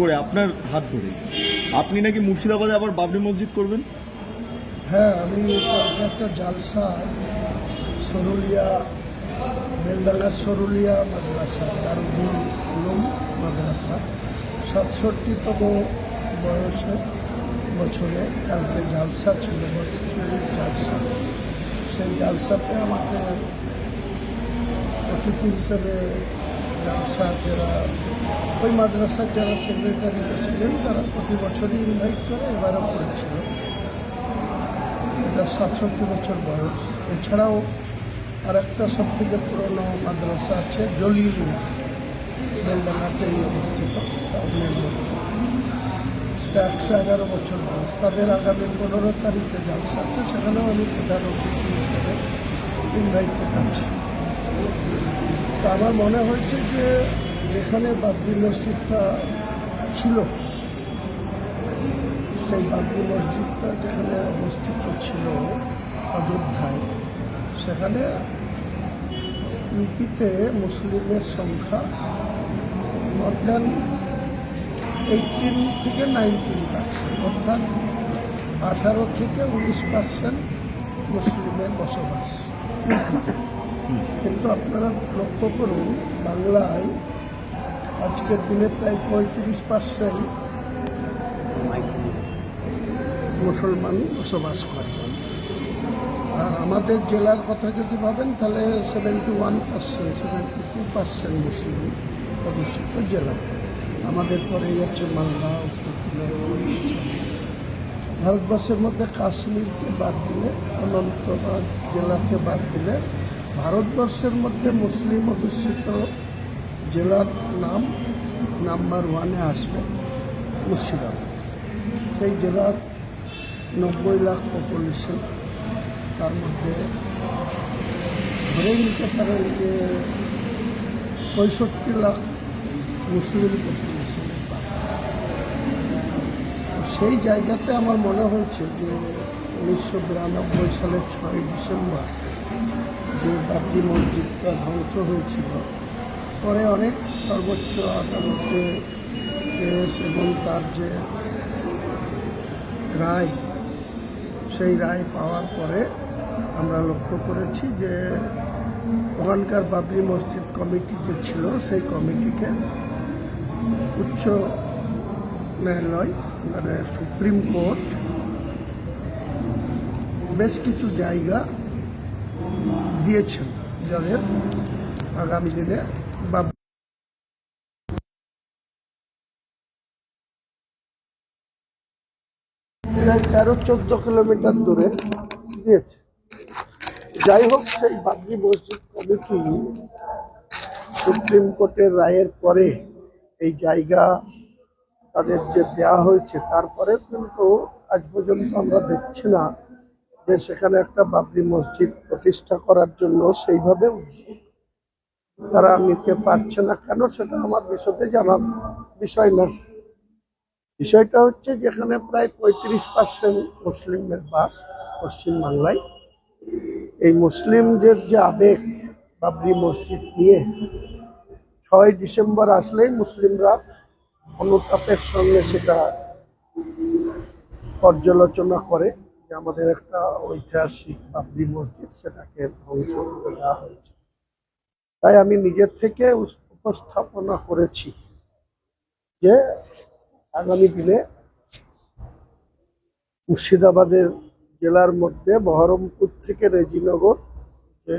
করে আপনার হাত ধরে। আপনি নাকি মুর্শিদাবাদে আবার বাবরি মসজিদ করবেন? হ্যাঁ আমি একটা জালসা, সরুলিয়া, বেলডাঙ্গা, সরুলিয়া, মাদ্রাসা, দারুল উলুম, মাদ্রাসা, সাতষট্টিতম বয়সে বছরে কালকে জালসা ছিল, মসজিদের জালসা। সেই জালসাতে আমাকে অতিথি হিসেবে জালসা যারা ওই মাদ্রাসার যারা সেক্রেটারি প্রেসিডেন্ট তারা প্রতি বছরই ইনভাইট করে এবারও করেছিল। এটা সাতষট্টি বছর বয়স। এছাড়াও আর একটা সব থেকে পুরনো মাদ্রাসা আছে, জলিল বেলডাঙ্গাতেই অবস্থিত। সেটা একশো এগারো বছর বয়স। তাদের আগামী পনেরো তারিখে জালসা আছে সেখানেও আমি প্রধান অতিথি হিসেবে ইনভাইটেড আছি তা আমার মনে হয়েছে যে যেখানে বাবরি মসজিদটা ছিল। সেই বাবরি মসজিদটা যেখানে অবস্থিত ছিল অযোধ্যায় সেখানে ইউপিতে মুসলিমের সংখ্যা মোর দেন এইটিন থেকে নাইনটিন পার্সেন্ট অর্থাৎ আঠারো থেকে উনিশ পার্সেন্ট মুসলিমের বসবাস কিন্তু আপনারা লক্ষ্য করুন বাংলায় আজকের দিনে প্রায় পঁয়ত্রিশ পার্সেন্ট মুসলমান বসবাস করে। আর আমাদের জেলার কথা যদি ভাবেন, তাহলে seventy one percent seventy two percent মুসলিম অধ্যুষিত জেলা। আমাদের পরেই আছে মালদা, উত্তর ভারতবর্ষের মধ্যে কাশ্মীরকে বাদ দিলে, অনন্তনাগ জেলাকে বাদ দিলে, ভারতবর্ষের মধ্যে মুসলিম অধ্যুষিত জেলার নাম নাম্বার ওয়ানে আসবে মুর্শিদাবাদ। সেই জেলার নব্বই লাখ পপুলেশন তার মধ্যে ধরে নিতে পারেন যে পঁয়ষট্টি লাখ মুসলিম পপুলেশনের সেই জায়গাতে আমার মনে হয়েছে যে উনিশশো বিরানব্বই সালের ছয় ডিসেম্বর যে বাবরি মসজিদটা ধ্বংস হয়েছিল পরে অনেক সর্বোচ্চ আদালতে কেস এবং তার যে রায়, সেই রায় পাওয়ার পরে আমরা লক্ষ্য করেছি যে ওখানকার বাবরি মসজিদ কমিটি যে ছিল, সেই কমিটিকে উচ্চ ন্যায়ালয় মানে সুপ্রিম কোর্ট, বেশ কিছু জায়গা দিয়েছেন যাদের আগামী দিনে বাব প্রায় তেরো চোদ্দ কিলোমিটার দূরে দিয়েছে। যাই হোক, সেই বাবরি মসজিদ কমিটি সুপ্রিম কোর্টের রায়ের পরে এই জায়গা তাদের যে দেয়া হয়েছে তারপরে কিন্তু আজ পর্যন্ত আমরা দেখছি না যে সেখানে একটা বাবরি মসজিদ প্রতিষ্ঠা করার জন্য সেইভাবে উদ্যোগ তারা নিতে পারছে না। কেন সেটা আমার বিশদে জানার বিষয় না। বিষয়টা হচ্ছে যেখানে প্রায় পঁয়ত্রিশ পার্সেন্ট মুসলিমের বাস পশ্চিম বাংলায় এই মুসলিমদের যে আবেগ বাবরি মসজিদ নিয়ে ছয় ডিসেম্বর আসলেই মুসলিমরা অনুতাপের সঙ্গে সেটা পর্যালোচনা করে যে আমাদের একটা ঐতিহাসিক বাবরি মসজিদ সেটাকে ধ্বংস করে দেওয়া হয়েছে। তাই আমি নিজের থেকে উপস্থাপনা করেছি যে আগামী দিনে মুর্শিদাবাদের জেলার মধ্যে বহরমপুর থেকে রেজিনগর যে